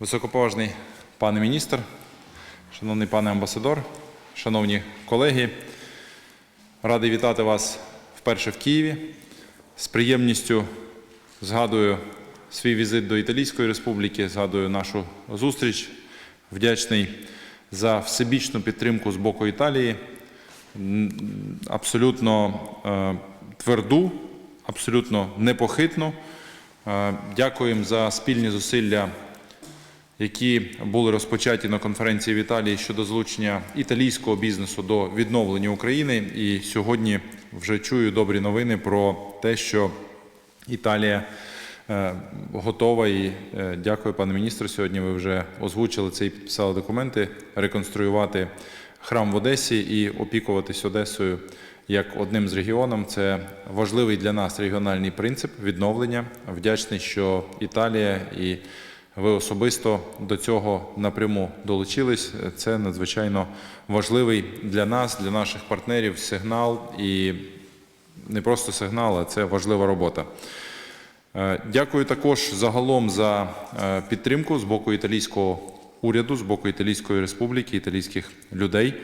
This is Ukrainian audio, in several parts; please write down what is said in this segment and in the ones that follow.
Високоповажний пане міністр, шановний пане амбасадор, шановні колеги, радий вітати вас вперше в Києві. З приємністю згадую свій візит до Італійської республіки, згадую нашу зустріч. Вдячний за всебічну підтримку з боку Італії, абсолютно е, тверду, абсолютно непохитну. Е, Дякуємо за спільні зусилля які були розпочаті на конференції в Італії щодо залучення італійського бізнесу до відновлення України. І сьогодні вже чую добрі новини про те, що Італія е, готова. І е, дякую, пане міністре. Сьогодні ви вже озвучили це і підписали документи реконструювати храм в Одесі і опікуватись Одесою як одним з регіонів. Це важливий для нас регіональний принцип відновлення. Вдячний, що Італія і ви особисто до цього напряму долучились. Це надзвичайно важливий для нас, для наших партнерів сигнал і не просто сигнал, а це важлива робота. Е, Дякую також загалом за е, підтримку з боку італійського уряду, з боку Італійської республіки, італійських людей.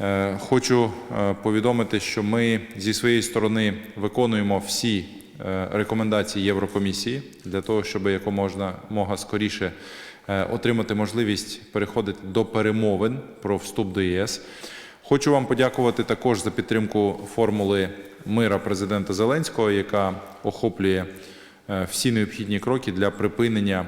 Е, Хочу повідомити, що ми зі своєї сторони виконуємо всі е, рекомендації Єврокомісії для того, щоб якомога можна скоріше е, отримати можливість переходити до перемовин про вступ до ЄС. Хочу вам подякувати також за підтримку формули мира президента Зеленського, яка охоплює е, всі необхідні кроки для припинення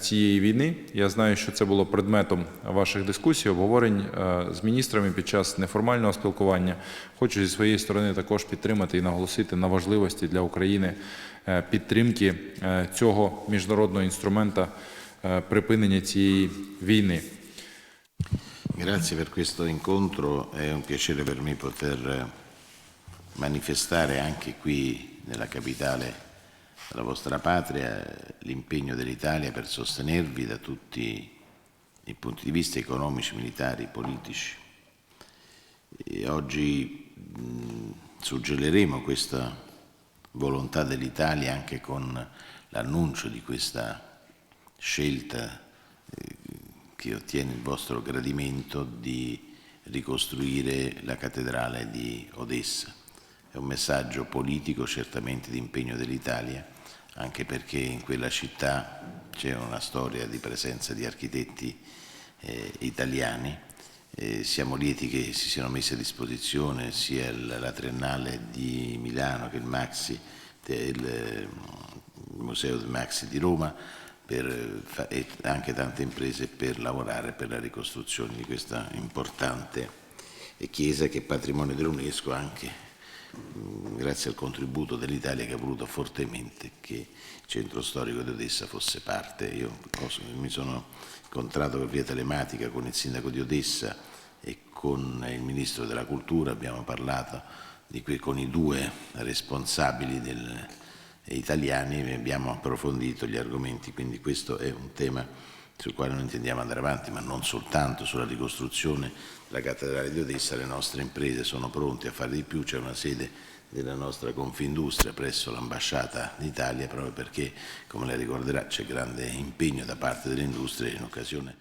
цієї війни. Я знаю, що це було предметом ваших дискусій, обговорень е, з міністрами під час неформального спілкування. Хочу зі своєї сторони також підтримати і наголосити на важливості для України е, підтримки е, цього міжнародного інструмента е, припинення цієї війни. Grazie per questo incontro, è un piacere per me poter manifestare anche qui nella capitale della vostra patria l'impegno dell'Italia per sostenervi da tutti i punti di vista economici, militari, politici. E oggi mh, suggelleremo questa volontà dell'Italia anche con l'annuncio di questa scelta eh, che ottiene il vostro gradimento di ricostruire la cattedrale di Odessa. Un messaggio politico certamente di impegno dell'Italia, anche perché in quella città c'è una storia di presenza di architetti eh, italiani. Eh, siamo lieti che si siano messi a disposizione sia il- la Triennale di Milano che il Maxi, del il Museo del Maxi di Roma per, e anche tante imprese per lavorare per la ricostruzione di questa importante chiesa che è patrimonio dell'UNESCO anche grazie al contributo dell'Italia che ha voluto fortemente che il centro storico di Odessa fosse parte. Io mi sono incontrato per via telematica con il sindaco di Odessa e con il ministro della cultura, abbiamo parlato di que- con i due responsabili del, italiani e abbiamo approfondito gli argomenti, quindi questo è un tema sul quale noi intendiamo andare avanti, ma non soltanto sulla ricostruzione della cattedrale di Odessa, le nostre imprese sono pronte a fare di più, c'è una sede della nostra Confindustria presso l'ambasciata d'Italia proprio perché, come lei ricorderà, c'è grande impegno da parte delle industrie in occasione